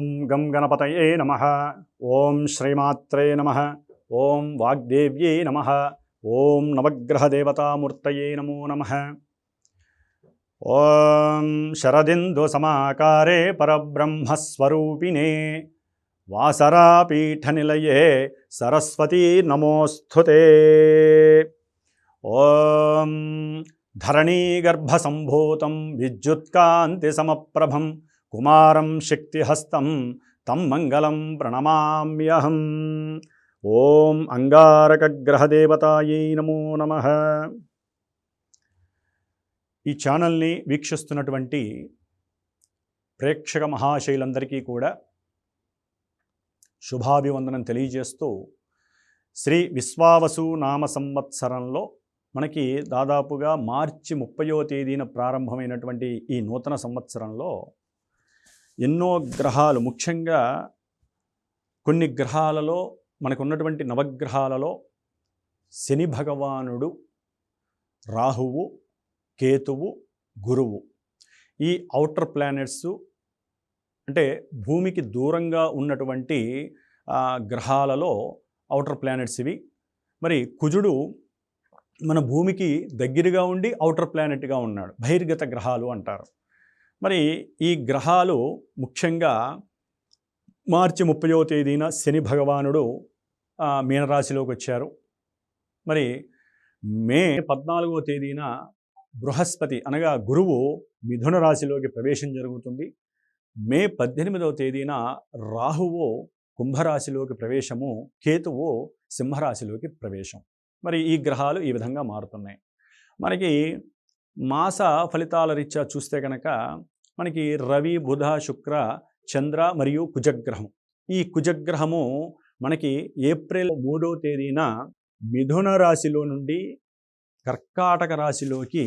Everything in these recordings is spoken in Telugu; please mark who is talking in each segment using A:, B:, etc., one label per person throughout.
A: ఓం గం గణపతయే నమ. ఓం శ్రీమాత్రే నమ. ఓం వాగ్దేవ్యై నమ. ఓం నవగ్రహదేవతామూర్తయే నమో నమ. ఓం శరదిందు సమాకారే పరబ్రహ్మస్వరూపిణే. వాసరాపీఠనిలయే సరస్వతీ నమోస్థుతే ఓం ధరణీగర్భసంభూతం విద్యుత్కాంతిసమప్రభం కుమారం శక్తిహస్తం తం మంగళం ప్రణమామ్యహం. ఓం అంగారకగ్రహదేవతాయై నమో నమ. ఈ ఛానల్ని వీక్షిస్తున్నటువంటి ప్రేక్షక మహాశైలందరికీ కూడా శుభాభివందనం తెలియజేస్తూ శ్రీ విశ్వావసు నామ సంవత్సరంలో మనకి దాదాపుగా మార్చి ముప్పయో తేదీన ప్రారంభమైనటువంటి ఈ నూతన సంవత్సరంలో ఎన్నో గ్రహాలు ముఖ్యంగా కొన్ని గ్రహాలలో మనకు ఉన్నటువంటి నవగ్రహాలలో శని భగవానుడు రాహువు కేతువు గురువు. ఈ ఔటర్ ప్లానెట్స్ అంటే భూమికి దూరంగా ఉన్నటువంటి గ్రహాలలో ఔటర్ ప్లానెట్స్ ఇవి. మరి కుజుడు మన భూమికి దగ్గరగా ఉండి ఔటర్ ప్లానెట్గా ఉన్నాడు. బహిర్గత గ్రహాలు అంటారు. మరి ఈ గ్రహాలు ముఖ్యంగా మార్చి ముప్పయో తేదీన శని భగవానుడు మీనరాశిలోకి వచ్చారు. మరి మే పద్నాలుగో తేదీన బృహస్పతి అనగా గురువు మిథున రాశిలోకి ప్రవేశం జరుగుతుంది. మే పద్దెనిమిదవ తేదీన రాహువు కుంభరాశిలోకి ప్రవేశము కేతువు సింహరాశిలోకి ప్రవేశం. మరి ఈ గ్రహాలు ఈ విధంగా మారుతున్నాయి. మనకి మాస ఫలితాల రీత్యా చూస్తే కనుక మనకి రవి బుధ శుక్ర చంద్ర మరియు కుజగ్రహం. ఈ కుజగ్రహము మనకి ఏప్రిల్ మూడో తేదీన మిథున రాశిలో నుండి కర్కాటక రాశిలోకి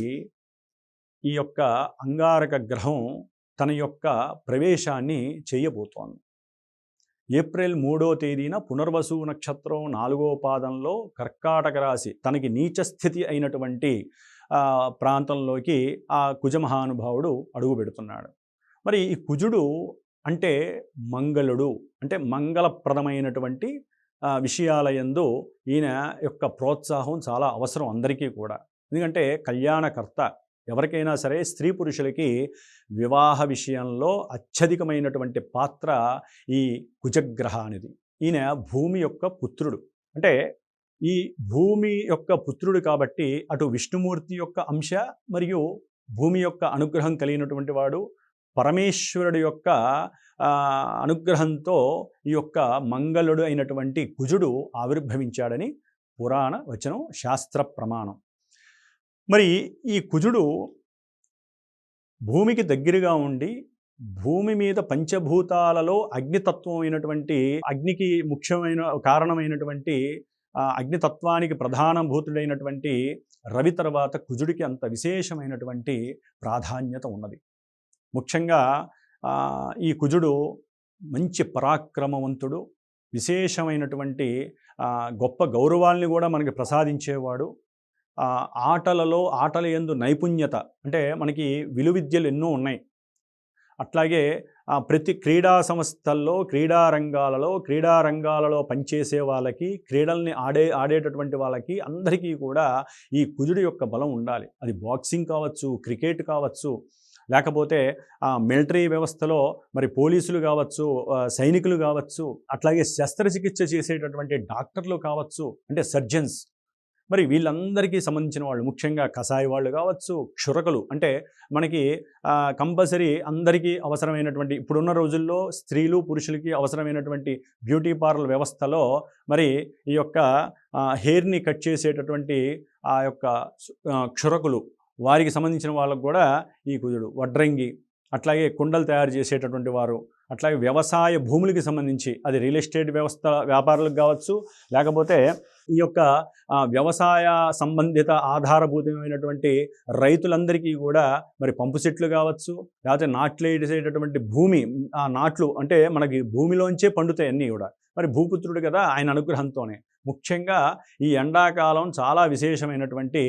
A: ఈ యొక్క అంగారక గ్రహం తన యొక్క ప్రవేశాన్ని చేయబోతోంది. ఏప్రిల్ మూడో తేదీన పునర్వసు నక్షత్రం నాలుగో పాదంలో కర్కాటక రాశి తనకి నీచ స్థితి అయినటువంటి ప్రాంతంలోకి ఆ కుజ మహానుభావుడు అడుగు పెడుతున్నాడు. మరి ఈ కుజుడు అంటే మంగళుడు అంటే మంగళప్రదమైనటువంటి విషయాలయందు విషయాల ఈయన యొక్క ప్రోత్సాహం చాలా అవసరం అందరికీ కూడా. ఎందుకంటే కళ్యాణకర్త ఎవరికైనా సరే స్త్రీ పురుషులకి వివాహ విషయంలో అత్యధికమైనటువంటి పాత్ర ఈ కుజగ్రహానిది. ఈయన భూమి యొక్క పుత్రుడు. అంటే ఈ భూమి యొక్క పుత్రుడు కాబట్టి అటు విష్ణుమూర్తి యొక్క అంశ మరియు భూమి యొక్క అనుగ్రహం కలిగినటువంటి వాడు పరమేశ్వరుడు యొక్క అనుగ్రహంతో ఈ యొక్క మంగళుడు అయినటువంటి కుజుడు ఆవిర్భవించాడని పురాణ వచనం శాస్త్ర ప్రమాణం. మరి ఈ కుజుడు భూమికి దగ్గరగా ఉండి భూమి మీద పంచభూతాలలో అగ్నితత్వం అయినటువంటి అగ్నికి ముఖ్యమైన కారణమైనటువంటి అగ్నితత్వానికి ప్రధానభూతుడైనటువంటి రవి తర్వాత కుజుడికి అంత విశేషమైనటువంటి ప్రాధాన్యత ఉన్నది. ముఖ్యంగా ఈ కుజుడు మంచి పరాక్రమవంతుడు విశేషమైనటువంటి గొప్ప గౌరవాల్ని కూడా మనకి ప్రసాదించేవాడు. ఆటలలో ఆటల యందు నైపుణ్యత అంటే మనకి విలువిద్యలు ఎన్నో ఉన్నాయి. అట్లాగే ప్రతి క్రీడా సంస్థల్లో క్రీడా రంగాలలో క్రీడా రంగాలలో పనిచేసే వాళ్ళకి క్రీడల్ని ఆడే ఆడేటటువంటి వాళ్ళకి అందరికీ కూడా ఈ కుదుడు యొక్క బలం ఉండాలి. అది బాక్సింగ్ కావచ్చు క్రికెట్ కావచ్చు లేకపోతే మిలిటరీ వ్యవస్థలో మరి పోలీసులు కావచ్చు సైనికులు కావచ్చు అట్లాగే శస్త్రచికిత్స చేసేటటువంటి డాక్టర్లు కావచ్చు అంటే సర్జన్స్ మరి వీళ్ళందరికీ సంబంధించిన వాళ్ళు ముఖ్యంగా కషాయ వాళ్ళు కావచ్చు క్షురకులు అంటే మనకి కంపల్సరీ అందరికీ అవసరమైనటువంటి ఇప్పుడున్న రోజుల్లో స్త్రీలు పురుషులకి అవసరమైనటువంటి బ్యూటీ పార్లర్ వ్యవస్థలో మరి ఈ యొక్క హెయిర్ని కట్ చేసేటటువంటి ఆ యొక్క క్షురకులు వారికి సంబంధించిన వాళ్ళకు కూడా ఈ కుదుడు వడ్రంగి అట్లాగే కుండలు తయారు చేసేటటువంటి వారు అట్లాగే వ్యవసాయ భూములకి సంబంధించి అది రియల్ ఎస్టేట్ వ్యవస్థ వ్యాపారులకు కావచ్చు లేకపోతే ఈ యొక్క వ్యవసాయ సంబంధిత ఆధారభూతమైనటువంటి రైతులందరికీ కూడా మరి పంపు సెట్లు కావచ్చు లేకపోతే నాట్లు వేసేటటువంటి భూమి ఆ నాట్లు అంటే మనకి భూమిలోంచే పండుతాయి అన్నీ కూడా. మరి భూపుత్రుడు కదా ఆయన అనుగ్రహంతోనే. ముఖ్యంగా ఈ ఎండాకాలం చాలా విశేషమైనటువంటి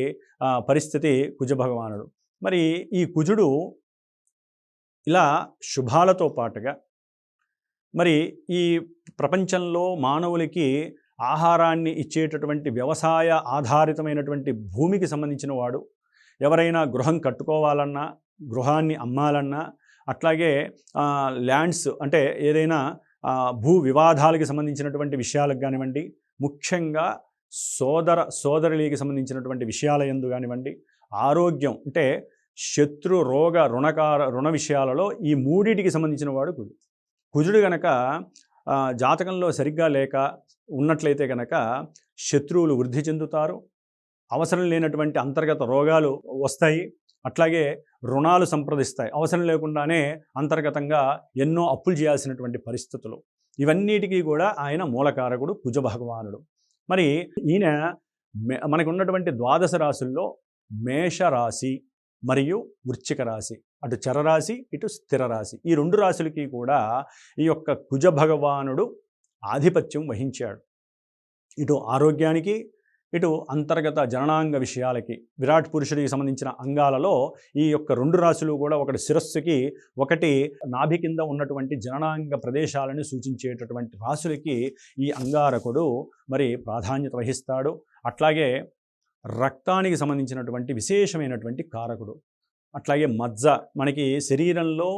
A: పరిస్థితి కుజ భగవానుడు మరి ఈ కుజుడు ఇలా శుభాలతో పాటుగా మరి ఈ ప్రపంచంలో మానవులకి ఆహారాన్ని ఇచ్చేటటువంటి వ్యవసాయ ఆధారితమైనటువంటి భూమికి సంబంధించిన వాడు ఎవరైనా గృహం కట్టుకోవాలన్నా గృహాన్ని అమ్మాలన్నా అట్లాగే ల్యాండ్స్ అంటే ఏదైనా భూ వివాదాలకి సంబంధించినటువంటి విషయాలకు కానివ్వండి ముఖ్యంగా సోదర సోదరులకి సంబంధించినటువంటి విషయాల ఎందు కానివ్వండి ఆరోగ్యం అంటే శత్రు రోగ రుణకార రుణ విషయాలలో ఈ మూడిటికి సంబంధించిన వాడు కుజుడు కుజుడు గనక జాతకంలో సరిగ్గా లేక ఉన్నట్లయితే గనక శత్రువులు వృద్ధి చెందుతారు. అవసరం లేనటువంటి అంతర్గత రోగాలు వస్తాయి. అట్లాగే రుణాలు సంప్రదిస్తాయి. అవసరం లేకుండానే అంతర్గతంగా ఎన్నో అప్పులు చేయాల్సినటువంటి పరిస్థితులు. ఇవన్నిటికీ కూడా ఆయన మూలకారకుడు కుజ భగవానుడు మరి ఈయన మే- మనకు ఉన్నటువంటి ద్వాదశ రాశుల్లో మేషరాశి మరియు వృశ్చిక రాశి. అటు చరరాశి ఇటు స్థిర రాశి. ఈ రెండు రాశులకి కూడా ఈ యొక్క కుజ భగవానుడు ఆధిపత్యం వహించాడు. ఇటు ఆరోగ్యానికి ఇటు అంతర్గత జననాంగ విషయాలకి విరాట్ పురుషుడికి సంబంధించిన అంగాలలో ఈ యొక్క రెండు రాశులు కూడా ఒకటి శిరస్సుకి ఒకటి నాభి కింద ఉన్నటువంటి జననాంగ ప్రదేశాలను సూచించేటటువంటి రాశులకి ఈ అంగారకుడు మరి ప్రాధాన్యత వహిస్తాడు. అట్లాగే రక్తానికి సంబంధించినటువంటి విశేషమైనటువంటి కారకుడు. అట్లాగే మజ్జ మనకి శరీరంలో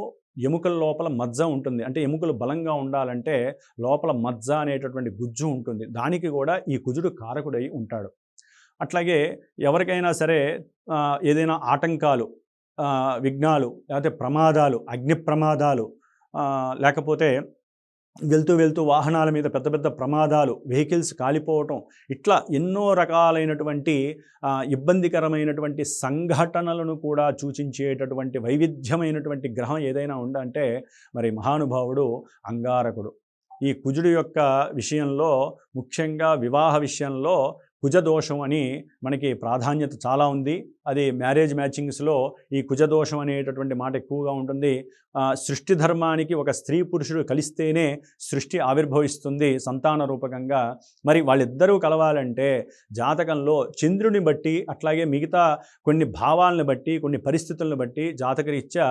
A: ఎముకల లోపల మజ్జ ఉంటుంది. అంటే ఎముకలు బలంగా ఉండాలంటే లోపల మజ్జ అనేటటువంటి గుజ్జు ఉంటుంది. దానికి కూడా ఈ కుజుడు కారకుడై ఉంటాడు. అట్లాగే ఎవరికైనా సరే ఏదైనా ఆటంకాలు విఘ్నాలు లేకపోతే ప్రమాదాలు అగ్ని ప్రమాదాలు లేకపోతే వెళ్తూ వెళ్తూ వాహనాల మీద పెద్ద పెద్ద ప్రమాదాలు వెహికల్స్ కాలిపోవటం ఇట్లా ఎన్నో రకాలైనటువంటి ఇబ్బందికరమైనటువంటి సంఘటనలను కూడా సూచించేటటువంటి వైవిధ్యమైనటువంటి గ్రహం ఏదైనా ఉందంటే మరి మహానుభావుడు అంగారకుడు. ఈ కుజుడు యొక్క విషయంలో ముఖ్యంగా వివాహ విషయంలో కుజదోషం అని మనకి ప్రాధాన్యత చాలా ఉంది. అది మ్యారేజ్ మ్యాచింగ్స్లో ఈ కుజదోషం అనేటటువంటి మాట ఎక్కువగా ఉంటుంది. సృష్టి ధర్మానికి ఒక స్త్రీ పురుషుడు కలిస్తేనే సృష్టి ఆవిర్భవిస్తుంది సంతాన రూపకంగా. మరి వాళ్ళిద్దరూ కలవాలంటే జాతకంలో చంద్రుని బట్టి అట్లాగే మిగతా కొన్ని భావాలను బట్టి కొన్ని పరిస్థితులను బట్టి జాతకరీత్యా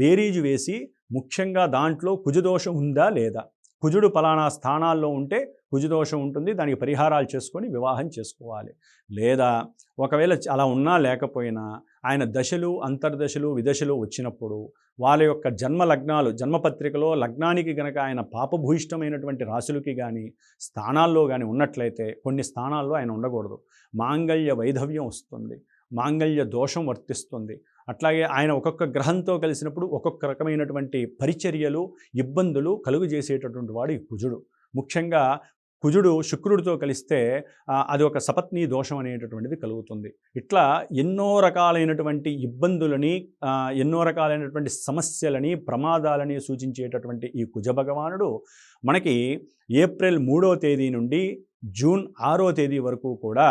A: బేరీజు వేసి ముఖ్యంగా దాంట్లో కుజదోషం ఉందా లేదా? కుజుడు పలానా స్థానాల్లో ఉంటే కుజదోషం ఉంటుంది దానికి పరిహారాలు చేసుకొని వివాహం చేసుకోవాలి. లేదా ఒకవేళ అలా ఉన్నా లేకపోయినా ఆయన దశలు అంతర్దశలు విదశలు వచ్చినప్పుడు వాళ్ళ యొక్క జన్మ లగ్నాలు జన్మపత్రికలో లగ్నానికి గనక ఆయన పాపభూయిష్టమైనటువంటి రాశులకి కానీ స్థానాల్లో కానీ ఉన్నట్లయితే కొన్ని స్థానాల్లో ఆయన ఉండకూడదు. మాంగళ్య వైధవ్యం వస్తుంది. మాంగళ్య దోషం వర్తిస్తుంది. అట్లాగే ఆయన ఒక్కొక్క గ్రహంతో కలిసినప్పుడు ఒక్కొక్క రకమైనటువంటి పరిచర్యలు ఇబ్బందులు కలుగు చేసేటటువంటి వాడు ఈ కుజుడు. ముఖ్యంగా కుజుడు శుక్రుడితో కలిస్తే అది ఒక సపత్ని దోషం అనేటటువంటిది కలుగుతుంది. ఇట్లా ఎన్నో రకాలైనటువంటి ఇబ్బందులని ఎన్నో రకాలైనటువంటి సమస్యలని ప్రమాదాలని సూచించేటటువంటి ఈ కుజ భగవానుడు మనకి ఏప్రిల్ మూడో తేదీ నుండి జూన్ ఆరో తేదీ వరకు కూడా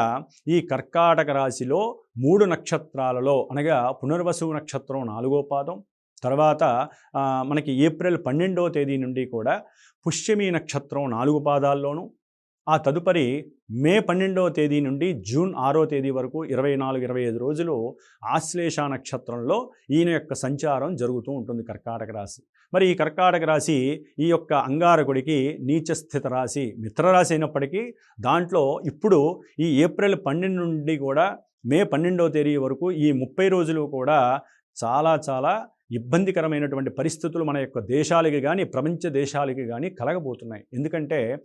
A: ఈ కర్కాటక రాశిలో మూడు నక్షత్రాలలో అనగా పునర్వసు నక్షత్రం నాలుగో పాదం తర్వాత మనకి ఏప్రిల్ పన్నెండో తేదీ నుండి కూడా పుష్యమి నక్షత్రం నాలుగు పాదాల్లోనూ ఆ తదుపరి మే పన్నెండవ తేదీ నుండి జూన్ ఆరో తేదీ వరకు ఇరవై నాలుగు ఇరవై ఐదు రోజులు ఆశ్లేష నక్షత్రంలో ఈయన యొక్క సంచారం జరుగుతూ ఉంటుంది కర్కాటక రాశి. మరి ఈ కర్కాటక రాశి ఈ యొక్క అంగారకుడికి నీచస్థిత రాశి మిత్రరాశి అయినప్పటికీ దాంట్లో ఇప్పుడు ఈ ఏప్రిల్ పన్నెండు నుండి కూడా మే పన్నెండవ తేదీ వరకు ఈ ముప్పై రోజులు కూడా చాలా చాలా ఇబ్బందికరమైనటువంటి పరిస్థితులు మన యొక్క దేశాలకి కానీ ప్రపంచ దేశాలకి కానీ కలగబోతున్నాయి. ఎందుకంటే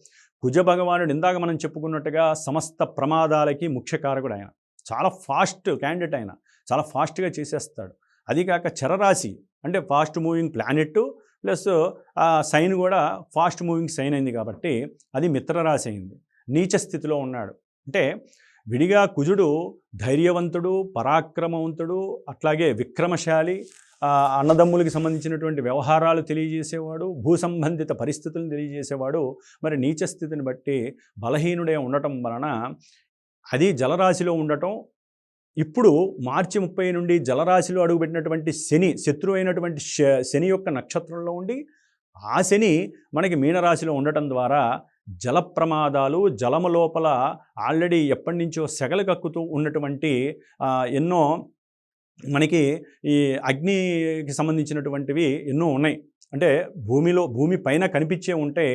A: కుజ భగవానుడు ఇందాక మనం చెప్పుకున్నట్టుగా సమస్త ప్రమాదాలకి ముఖ్య కారకుడు ఆయన. చాలా ఫాస్ట్ క్యాండిడేట్ ఆయన. చాలా ఫాస్ట్గా చేసేస్తాడు. అది కాక చరరాశి అంటే ఫాస్ట్ మూవింగ్ ప్లానెట్ ప్లస్ ఆ సైన్ కూడా ఫాస్ట్ మూవింగ్ సైన్ అయింది కాబట్టి అది మిత్రరాశి అయింది. నీచ స్థితిలో ఉన్నాడు. అంటే విడిగా కుజుడు ధైర్యవంతుడు పరాక్రమవంతుడు అట్లాగే విక్రమశాలి అన్నదమ్ములకి సంబంధించినటువంటి వ్యవహారాలు తెలియజేసేవాడు భూ సంబంధిత పరిస్థితులను తెలియజేసేవాడు మరి నీచ స్థితిని బట్టి బలహీనుడే ఉండటం వలన అది జలరాశిలో ఉండటం ఇప్పుడు మార్చి ముప్పై నుండి జలరాశిలో అడుగుపెట్టినటువంటి శని శత్రువు అయినటువంటి శ- శని యొక్క నక్షత్రంలో ఉండి ఆ శని మనకి మీనరాశిలో ఉండటం ద్వారా జల ప్రమాదాలు జలము లోపల ఆల్రెడీ ఎప్పటి నుంచో సెగలు కక్కుతూ ఉన్నటువంటి ఎన్నో మనకి ఈ అగ్నికి సంబంధించినటువంటివి ఎన్నో ఉన్నాయి. అంటే భూమిలో భూమి పైన కనిపించే ఉంటే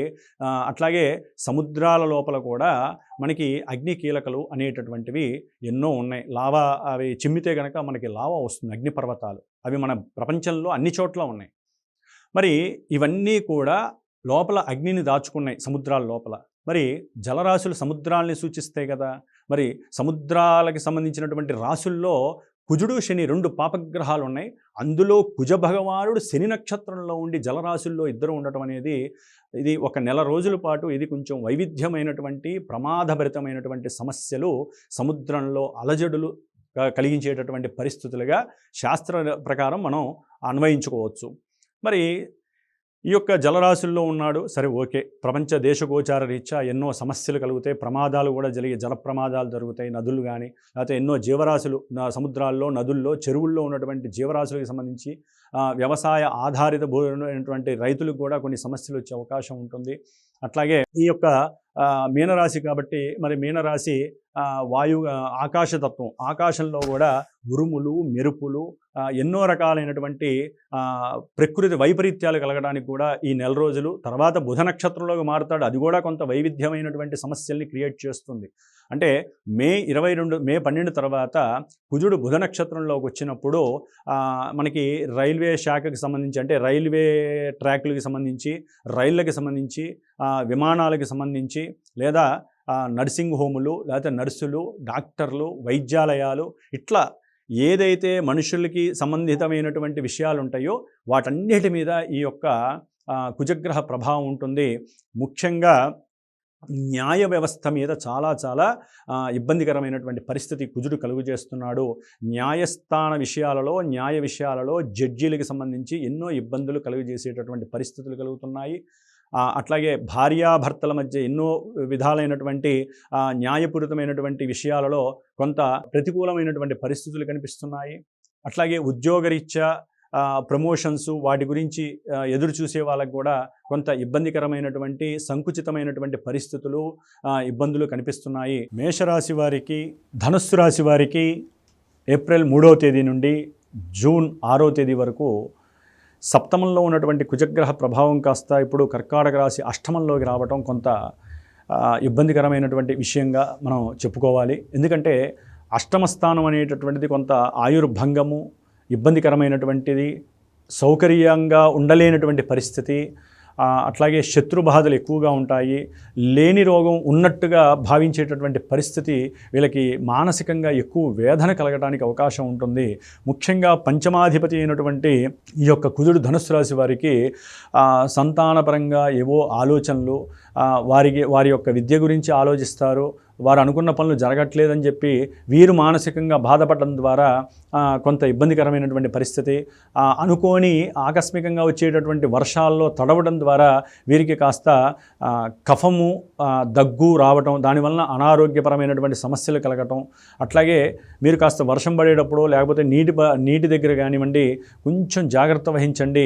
A: అట్లాగే సముద్రాల లోపల కూడా మనకి అగ్ని కీలకలు అనేటటువంటివి ఎన్నో ఉన్నాయి. లావా అవి చిమ్మితే కనుక మనకి లావా వస్తుంది అగ్ని పర్వతాలు. అవి మన ప్రపంచంలో అన్ని చోట్ల ఉన్నాయి. మరి ఇవన్నీ కూడా లోపల అగ్నిని దాచుకున్నాయి సముద్రాల లోపల. మరి జలరాశులు సముద్రాల్ని సూచిస్తాయి కదా! మరి సముద్రాలకి సంబంధించినటువంటి రాశుల్లో కుజుడు శని రెండు పాపగ్రహాలు ఉన్నాయి అందులో కుజ భగవానుడు శని నక్షత్రంలో ఉండి జలరాశుల్లో ఇద్దరు ఉండటం అనేది ఇది ఒక నెల రోజుల పాటు ఇది కొంచెం వైవిధ్యమైనటువంటి ప్రమాదభరితమైనటువంటి సమస్యలు సముద్రంలో అలజడులు కలిగించేటటువంటి పరిస్థితులుగా శాస్త్ర ప్రకారం మనం అన్వయించుకోవచ్చు. మరి ఈ యొక్క జలరాశుల్లో ఉన్నాడు సరే ఓకే. ప్రపంచ దేశగోచార రీత్యా ఎన్నో సమస్యలు కలుగుతాయి ప్రమాదాలు కూడా జరిగే జల ప్రమాదాలు జరుగుతాయి నదులు కానీ లేకపోతే ఎన్నో జీవరాశులు సముద్రాల్లో నదుల్లో చెరువుల్లో ఉన్నటువంటి జీవరాశులకు సంబంధించి వ్యవసాయ ఆధారిత భూమైనటువంటి రైతులకు కూడా కొన్ని సమస్యలు వచ్చే అవకాశం ఉంటుంది. అట్లాగే ఈ యొక్క ఆ, మీనరాశి కాబట్టి మరి మీనరాశి ఆ, వాయు ఆకాశతత్వం. ఆకాశంలో కూడా ఉరుములు మెరుపులు ఎన్నో రకాలైనటువంటి ఆ, ప్రకృతి వైపరీత్యాలు కలగడానికి కూడా ఈ నెల రోజులు తర్వాత బుధ నక్షత్రంలోకి మారుతాడు. అది కూడా కొంత వైవిధ్యమైనటువంటి సమస్యల్ని క్రియేట్ చేస్తుంది. అంటే మే ఇరవై రెండు మే పన్నెండు తర్వాత కుజుడు బుధ నక్షత్రంలోకి వచ్చినప్పుడు ఆ, మనకి రైల్వే శాఖకి సంబంధించి అంటే రైల్వే ట్రాక్లకి సంబంధించి రైళ్ళకి సంబంధించి విమానాలకి సంబంధించి లేదా నర్సింగ్ హోములు లేకపోతే నర్సులు డాక్టర్లు వైద్యాలయాలు ఇట్లా ఏదైతే మనుషులకి సంబంధితమైనటువంటి విషయాలు ఉంటాయో వాటన్నిటి మీద ఈ యొక్క కుజగ్రహ ప్రభావం ఉంటుంది. ముఖ్యంగా న్యాయ వ్యవస్థ మీద చాలా చాలా ఇబ్బందికరమైనటువంటి పరిస్థితి కుజుడు కలుగు చేస్తున్నాడు న్యాయస్థాన విషయాలలో న్యాయ విషయాలలో జడ్జీలకు సంబంధించి ఎన్నో ఇబ్బందులు కలుగజేసేటటువంటి పరిస్థితులు కలుగుతున్నాయి. అట్లాగే భార్యాభర్తల మధ్య ఎన్నో విధాలైనటువంటి న్యాయపూరితమైనటువంటి విషయాలలో కొంత ప్రతికూలమైనటువంటి పరిస్థితులు కనిపిస్తున్నాయి. అట్లాగే ఉద్యోగరీత్యా ఆ, ప్రమోషన్స్ వాటి గురించి ఎదురు చూసే వాళ్ళకు కూడా కొంత ఇబ్బందికరమైనటువంటి సంకుచితమైనటువంటి పరిస్థితులు ఇబ్బందులు కనిపిస్తున్నాయి. మేషరాశి వారికి ధనుస్సు రాశి వారికి ఏప్రిల్ మూడవ తేదీ నుండి జూన్ ఆరో తేదీ వరకు సప్తమంలో ఉన్నటువంటి కుజగ్రహ ప్రభావం కాస్త ఇప్పుడు కర్కాటక రాశి అష్టమంలోకి రావటం కొంత ఇబ్బందికరమైనటువంటి విషయంగా మనం చెప్పుకోవాలి. ఎందుకంటే అష్టమ స్థానం అనేటటువంటిది కొంత ఆయుర్భంగము ఇబ్బందికరమైనటువంటిది సౌకర్యంగా ఉండలేనటువంటి పరిస్థితి అట్లాగే శత్రు బాధలు ఎక్కువగా ఉంటాయి. లేని రోగం ఉన్నట్టుగా భావించేటటువంటి పరిస్థితి వీళ్ళకి మానసికంగా ఎక్కువ వేదన కలగడానికి అవకాశం ఉంటుంది. ముఖ్యంగా పంచమాధిపతి అయినటువంటి ఈ యొక్క కుజుడు ధనుసు రాశి వారికి సంతానపరంగా ఏవో ఆలోచనలు వారికి వారి యొక్క విద్య గురించి ఆలోచిస్తారు. వారు అనుకున్న పనులు జరగట్లేదని చెప్పి వీరు మానసికంగా బాధపడడం ద్వారా కొంత ఇబ్బందికరమైనటువంటి పరిస్థితి. అనుకోని ఆకస్మికంగా వచ్చేటటువంటి వర్షాల్లో తడవడం ద్వారా వీరికి కాస్త కఫము దగ్గు రావటం దానివలన అనారోగ్యపరమైనటువంటి సమస్యలు కలగటం. అట్లాగే మీరు కాస్త వర్షం పడేటప్పుడు లేకపోతే నీటి నీటి దగ్గర కానివ్వండి కొంచెం జాగ్రత్త వహించండి.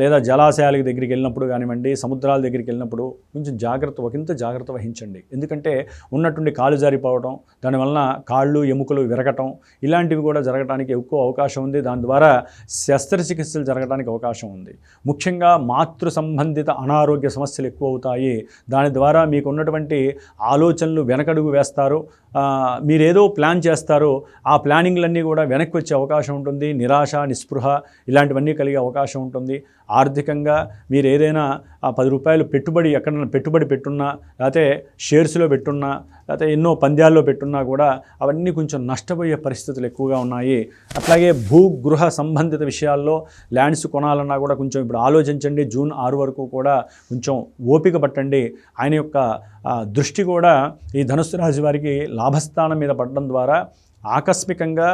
A: లేదా జలాశయాల దగ్గరికి వెళ్ళినప్పుడు కానివ్వండి సముద్రాల దగ్గరికి వెళ్ళినప్పుడు కొంచెం జాగ్రత్త ఒకంత జాగ్రత్త వహించండి. ఎందుకంటే ఉన్నట్టుండి కాలు జారిపోవడం దానివలన కాళ్ళు ఎముకలు విరగటం ఇలాంటివి కూడా జరగటం జరగడానికి ఎక్కువ అవకాశం ఉంది. దాని ద్వారా శస్త్రచికిత్సలు జరగడానికి అవకాశం ఉంది. ముఖ్యంగా మాతృ సంబంధిత అనారోగ్య సమస్యలు ఎక్కువ అవుతాయి దాని ద్వారా మీకు ఉన్నటువంటి ఆలోచనలు వెనకడుగు వేస్తారు. మీరేదో ప్లాన్ చేస్తారో. ఆ ప్లానింగ్లన్నీ కూడా వెనక్కి వచ్చే అవకాశం ఉంటుంది. నిరాశ నిస్పృహ ఇలాంటివన్నీ కలిగే అవకాశం ఉంటుంది. ఆర్థికంగా మీరు ఏదైనా పది రూపాయలు పెట్టుబడి ఎక్కడైనా పెట్టుబడి పెట్టున్నా లేకపోతే షేర్స్లో పెట్టున్నా లేకపోతే ఎన్నో పంద్యాల్లో పెట్టున్నా కూడా అవన్నీ కొంచెం నష్టపోయే పరిస్థితులు ఎక్కువగా ఉన్నాయి. అట్లాగే భూ గృహ సంబంధిత విషయాల్లో ల్యాండ్స్ కొనాలన్నా కూడా కొంచెం ఇప్పుడు ఆలోచించండి. జూన్ ఆరు వరకు కూడా కొంచెం ఓపిక పట్టండి. ఆయన యొక్క దృష్టి కూడా ఈ ధనుస్సు రాశి వారికి లాభస్థానం మీద పడడం ద్వారా ఆకస్మికంగా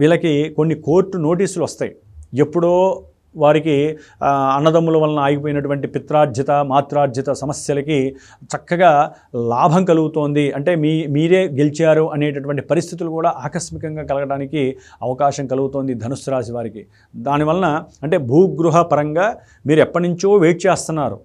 A: వీళ్ళకి కొన్ని కోర్టు నోటీసులు వస్తాయి. ఎప్పుడో వారికి అన్నదమ్ముల వలన ఆగిపోయినటువంటి పిత్రార్జిత మాత్రార్జిత సమస్యలకి చక్కగా లాభం కలుగుతోంది. అంటే మీ మీరే గెలిచారు అనేటటువంటి పరిస్థితులు కూడా ఆకస్మికంగా కలగడానికి అవకాశం కలుగుతోంది ధనుసు రాశి వారికి. దానివలన అంటే భూగృహ పరంగా మీరు ఎప్పటి నుంచో వెయిట్ చేస్తున్నారు.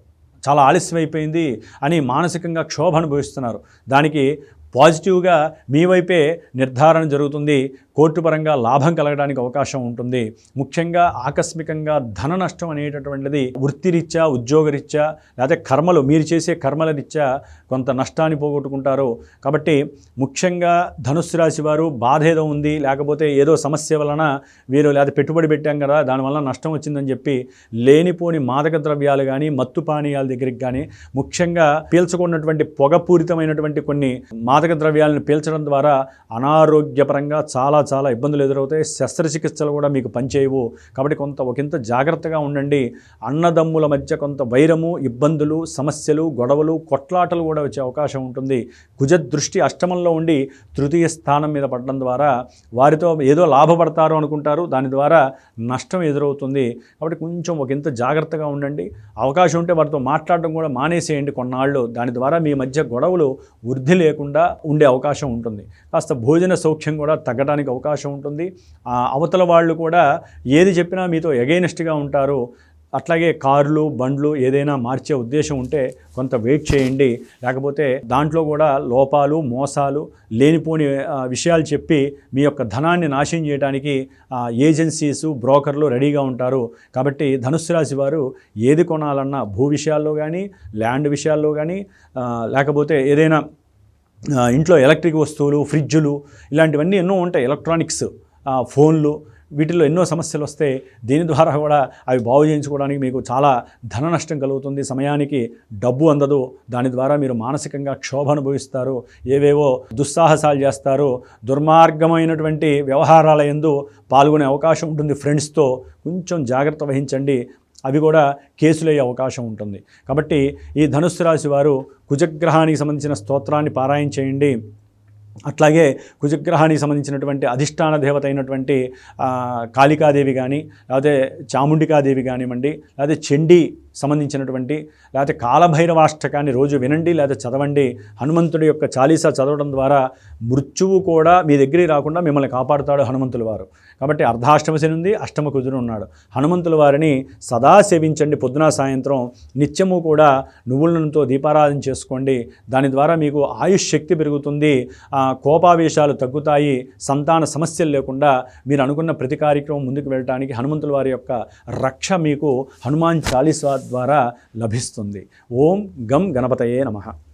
A: చాలా ఆలస్యం అయిపోయింది అని మానసికంగా క్షోభ అనుభవిస్తున్నారు. దానికి పాజిటివ్గా మీ వైపే నిర్ధారణ జరుగుతుంది. కోర్టు పరంగా లాభం కలగడానికి అవకాశం ఉంటుంది. ముఖ్యంగా ఆకస్మికంగా ధన నష్టం అనేటటువంటిది వృత్తిరీత్యా ఉద్యోగరీత్యా లేకపోతే కర్మలు మీరు చేసే కర్మల రీత్యా కొంత నష్టాన్ని పోగొట్టుకుంటారు. కాబట్టి ముఖ్యంగా ధనుస్సు రాశి వారు బాధ ఏదో ఉంది లేకపోతే ఏదో సమస్య వలన వీరు లేదా పెట్టుబడి పెట్టాం కదా దానివల్ల నష్టం వచ్చిందని చెప్పి లేనిపోని మాదక ద్రవ్యాలు కానీ మత్తు పానీయాల దగ్గరికి కానీ ముఖ్యంగా పీల్చుకున్నటువంటి పొగపూరితమైనటువంటి కొన్ని మా మాదక ద్రవ్యాలను పీల్చడం ద్వారా అనారోగ్యపరంగా చాలా చాలా ఇబ్బందులు ఎదురవుతాయి. శస్త్రచికిత్సలు కూడా మీకు పనిచేయవు. కాబట్టి కొంత ఒకంత జాగ్రత్తగా ఉండండి. అన్నదమ్ముల మధ్య కొంత వైరము ఇబ్బందులు సమస్యలు గొడవలు కొట్లాటలు కూడా వచ్చే అవకాశం ఉంటుంది. కుజ దృష్టి అష్టమంలో ఉండి తృతీయ స్థానం మీద పడడం ద్వారా వారితో ఏదో లాభపడతారు అనుకుంటారు. దాని ద్వారా నష్టం ఎదురవుతుంది. కాబట్టి కొంచెం ఒకంత జాగ్రత్తగా ఉండండి. అవకాశం ఉంటే వారితో మాట్లాడడం కూడా మానేసేయండి కొన్నాళ్ళు. దాని ద్వారా మీ మధ్య గొడవలు వృద్ధి లేకుండా ఉండే అవకాశం ఉంటుంది. కాస్త భోజన సౌఖ్యం కూడా తగ్గడానికి అవకాశం ఉంటుంది. ఆ అవతల వాళ్ళు కూడా ఏది చెప్పినా మీతో ఎగైనెస్ట్గా ఉంటారు. అట్లాగే కార్లు బండ్లు ఏదైనా మార్చే ఉద్దేశం ఉంటే కొంత వెయిట్ చేయండి. లేకపోతే దాంట్లో కూడా లోపాలు మోసాలు లేనిపోని విషయాలు చెప్పి మీ యొక్క ధనాన్ని నాశనం చేయడానికి ఏజెన్సీసు బ్రోకర్లు రెడీగా ఉంటారు. కాబట్టి ధనుస్సు రాశి వారు ఏది కొనాలన్నా భూ విషయాల్లో కానీ ల్యాండ్ విషయాల్లో కానీ లేకపోతే ఏదైనా ఇంట్లో ఎలక్ట్రిక్ వస్తువులు ఫ్రిడ్జులు ఇలాంటివన్నీ ఎన్నో ఉంటాయి ఎలక్ట్రానిక్స్ ఫోన్లు. వీటిల్లో ఎన్నో సమస్యలు వస్తే దీని ద్వారా కూడా అవి బాగు చేయించుకోవడానికి మీకు చాలా ధన నష్టం కలుగుతుంది. సమయానికి డబ్బు అందదు. దాని ద్వారా మీరు మానసికంగా క్షోభ అనుభవిస్తారు. ఏవేవో దుస్సాహసాలు చేస్తారు. దుర్మార్గమైనటువంటి వ్యవహారాల ఎందు పాల్గొనే అవకాశం ఉంటుంది. ఫ్రెండ్స్తో కొంచెం జాగ్రత్త వహించండి. అవి కూడా కేసులయ్యే అవకాశం ఉంటుంది. కాబట్టి ఈ ధనుస్సు రాశి వారు కుజగ్రహానికి సంబంధించిన స్తోత్రాన్ని పారాయణ చేయండి. అట్లాగే కుజగ్రహానికి సంబంధించినటువంటి అధిష్టాన దేవత అయినటువంటి కాళికాదేవి కానీ లేకపోతే చాముండికాదేవి కానివ్వండి లేకపోతే చండీ సంబంధించినటువంటి లేకపోతే కాలభైరవాష్టకాన్ని రోజు వినండి లేదా చదవండి. హనుమంతుడి యొక్క చాలీసా చదవడం ద్వారా మృత్యువు కూడా మీ దగ్గరికి రాకుండా మిమ్మల్ని కాపాడుతాడు హనుమంతుల వారు. కాబట్టి అర్ధాష్టమ శని ఉంది అష్టమ కుజుడు ఉన్నాడు. హనుమంతుల వారిని సదా సేవించండి. పొద్దున సాయంత్రం నిత్యము కూడా నువ్వుల నూనెతో దీపారాధన చేసుకోండి. దాని ద్వారా మీకు ఆయుష్ శక్తి పెరుగుతుంది కోపావేశాలు తగ్గుతాయి. సంతాన సమస్యలు లేకుండా మీరు అనుకున్న ప్రతి కార్యక్రమం ముందుకు వెళ్ళడానికి హనుమంతుల వారి యొక్క రక్ష మీకు హనుమాన్ చాలీసా ద్వారా లభిస్తుంది. ఓం గం గణపతయే నమః.